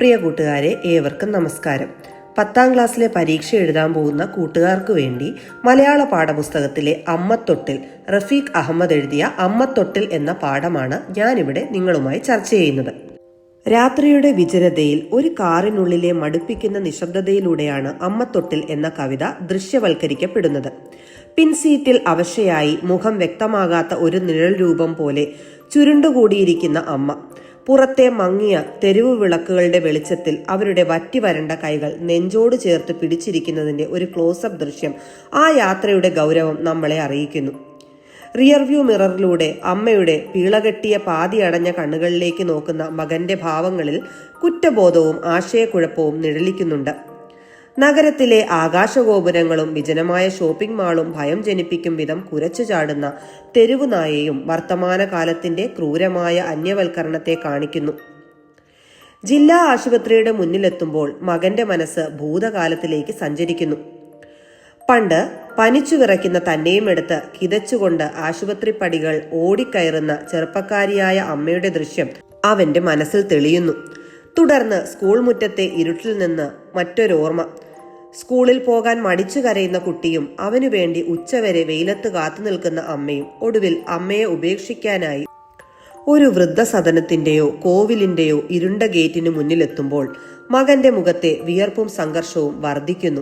പ്രിയ കൂട്ടുകാരെ ഏവർക്കും നമസ്കാരം. പത്താം ക്ലാസ്സിലെ പരീക്ഷ എഴുതാൻ പോകുന്ന കൂട്ടുകാർക്ക് വേണ്ടി മലയാള പാഠപുസ്തകത്തിലെ അമ്മത്തൊട്ടിൽ റഫീഖ് അഹമ്മദ് എഴുതിയ അമ്മത്തൊട്ടിൽ എന്ന പാഠമാണ് ഞാനിവിടെ നിങ്ങളുമായി ചർച്ച ചെയ്യുന്നത്. രാത്രിയുടെ വിജനതയിൽ ഒരു കാറിനുള്ളിലെ മടുപ്പിക്കുന്ന നിശബ്ദതയിലൂടെയാണ് അമ്മത്തൊട്ടിൽ എന്ന കവിത ദൃശ്യവൽക്കരിക്കപ്പെടുന്നത്. പിൻസീറ്റിൽ അവശയായി മുഖം വ്യക്തമാകാത്ത ഒരു നിഴൽ രൂപം പോലെ ചുരുണ്ടുകൂടിയിരിക്കുന്ന അമ്മ. പുറത്തെ മങ്ങിയ തെരുവു വിളക്കുകളുടെ വെളിച്ചത്തിൽ അവരുടെ വറ്റി വരണ്ട കൈകൾ നെഞ്ചോട് ചേർത്ത് പിടിച്ചിരിക്കുന്നതിന്റെ ഒരു ക്ലോസപ്പ് ദൃശ്യം ആ യാത്രയുടെ ഗൗരവം നമ്മളെ അറിയിക്കുന്നു. റിയർവ്യൂ മിററിലൂടെ അമ്മയുടെ പീളകെട്ടിയ പാതി അടഞ്ഞ കണ്ണുകളിലേക്ക് നോക്കുന്ന മകന്റെ ഭാവങ്ങളിൽ കുറ്റബോധവും ആശയക്കുഴപ്പവും നിഴലിക്കുന്നുണ്ട്. നഗരത്തിലെ ആകാശഗോപുരങ്ങളും വിജനമായ ഷോപ്പിംഗ് മാളും ഭയം ജനിപ്പിക്കും വിധം കുരച്ചു ചാടുന്ന തെരുവുനായയും വർത്തമാനകാലത്തിന്റെ ക്രൂരമായ അന്യവൽക്കരണത്തെ കാണിക്കുന്നു. ജില്ലാ ആശുപത്രിയുടെ മുന്നിലെത്തുമ്പോൾ മകന്റെ മനസ്സ് ഭൂതകാലത്തിലേക്ക് സഞ്ചരിക്കുന്നു. പണ്ട് പനിച്ചു വിറയ്ക്കുന്ന തന്നെയും എടുത്ത് കിതച്ചുകൊണ്ട് ആശുപത്രി പടികൾ ഓടിക്കയറുന്ന ചെറുപ്പക്കാരിയായ അമ്മയുടെ ദൃശ്യം അവന്റെ മനസ്സിൽ തെളിയുന്നു. തുടർന്ന് സ്കൂൾ മുറ്റത്തെ ഇരുട്ടിൽ നിന്ന് മറ്റൊരോർമ്മ. സ്കൂളിൽ പോകാൻ മടിച്ചു കരയുന്ന കുട്ടിയും അവനു വേണ്ടി ഉച്ചവരെ വെയിലത്ത് കാത്തു നിൽക്കുന്ന അമ്മയും ഒടുവിൽ അമ്മയെ ഉപേക്ഷിക്കാനായി ഒരു വൃദ്ധസദനത്തിന്റെയോ കോവിലിന്റെയോ ഇരുണ്ട ഗേറ്റിനു മുന്നിലെത്തുമ്പോൾ മകന്റെ മുഖത്തെ വിയർപ്പും സംഘർഷവും വർദ്ധിക്കുന്നു.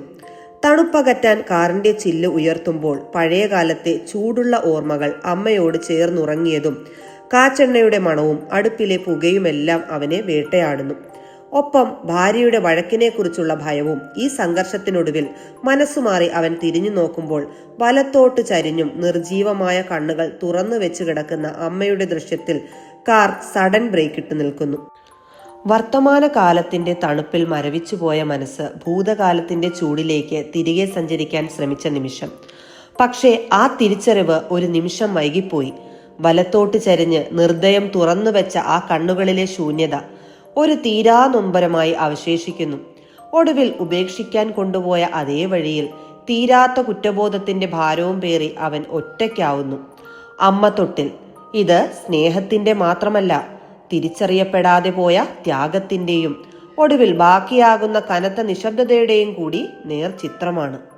തണുപ്പകറ്റാൻ കാറിന്റെ ചില്ല് ഉയർത്തുമ്പോൾ പഴയകാലത്തെ ചൂടുള്ള ഓർമ്മകൾ അമ്മയോട് ചേർന്നുറങ്ങിയതും കാച്ചെണ്ണയുടെ മണവും അടുപ്പിലെ പുകയുമെല്ലാം അവനെ വേട്ടയാടുന്നു. ഒപ്പം ഭാര്യയുടെ വഴക്കിനെക്കുറിച്ചുള്ള ഭയവും ഈ സംഘർഷത്തിനൊടുവിൽ മനസ്സുമാറി അവൻ തിരിഞ്ഞു നോക്കുമ്പോൾ വലത്തോട്ട് ചരിഞ്ഞും നിർജീവമായ കണ്ണുകൾ തുറന്നു വെച്ച് കിടക്കുന്ന അമ്മയുടെ ദൃശ്യത്തിൽ കാർ സഡൻ ബ്രേക്ക് ഇട്ട് നിൽക്കുന്നു. വർത്തമാനകാലത്തിന്റെ തണുപ്പിൽ മരവിച്ചുപോയ മനസ്സ് ഭൂതകാലത്തിന്റെ ചൂടിലേക്ക് തിരികെ സഞ്ചരിക്കാൻ ശ്രമിച്ച നിമിഷം. പക്ഷേ ആ തിരിച്ചറിവ് ഒരു നിമിഷം വൈകിപ്പോയി. വലത്തോട്ട് ചരിഞ്ഞ് നിർദ്ദയം തുറന്നു വെച്ച ആ കണ്ണുകളിലെ ശൂന്യത ഒരു തീരാ നൊമ്പരമായി അവശേഷിക്കുന്നു. ഒടുവിൽ ഉപേക്ഷിക്കാൻ കൊണ്ടുപോയ അതേ വഴിയിൽ തീരാത്ത കുറ്റബോധത്തിന്റെ ഭാരവും പേറി അവൻ ഒറ്റയ്ക്കാവുന്നു. അമ്മ തൊട്ടിൽ ഇത് സ്നേഹത്തിന്റെ മാത്രമല്ല തിരിച്ചറിയപ്പെടാതെ പോയ ത്യാഗത്തിന്റെയും ഒടുവിൽ ബാക്കിയാകുന്ന കനത്ത നിശബ്ദതയുടെയും കൂടി നേർചിത്രമാണ്.